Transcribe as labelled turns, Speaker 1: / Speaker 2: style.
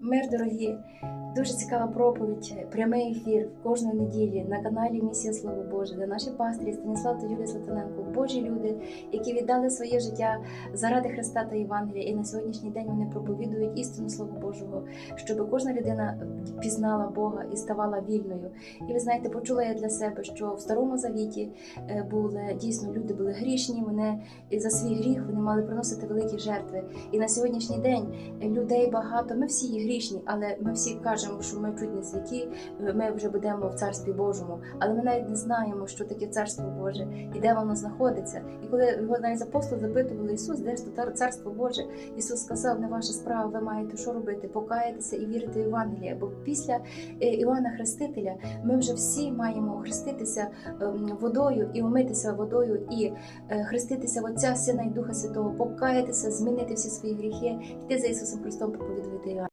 Speaker 1: Мир, дорогі! Дуже цікава проповідь, прямий ефір кожної неділі на каналі Місія Слово Боже, де наші пастирі Станіслав та Юлія Слатоненко, Божі люди, які віддали своє життя заради Христа та Євангелія. І на сьогоднішній день вони проповідують істину Слова Божого, щоб кожна людина пізнала Бога і ставала вільною. І ви знаєте, почула я для себе, що в старому завіті е, були дійсно люди були грішні. Вони за свій гріх вони мали приносити великі жертви. І на сьогоднішній день людей багато. Ми всі є грішні, але ми всі кажемо, що ми чуть не святі. Ми вже будемо в царстві Божому, але ми навіть не знаємо, що таке царство Боже і де воно знаходиться. І коли його навіть апостоли запитували Ісус, де ж то царство Боже, Ісус сказав: не ваша справа, ви маєте що робити? Покаятися і вірити в Євангеліє. Бо після е, Іоанна Хрестителя ми вже всі маємо хреститися ем, водою і умитися водою, і е, хреститися в Отця, Сина і Духа Святого, покаятися, змінити всі свої гріхи, йти за Ісусом Христом, проповідувати.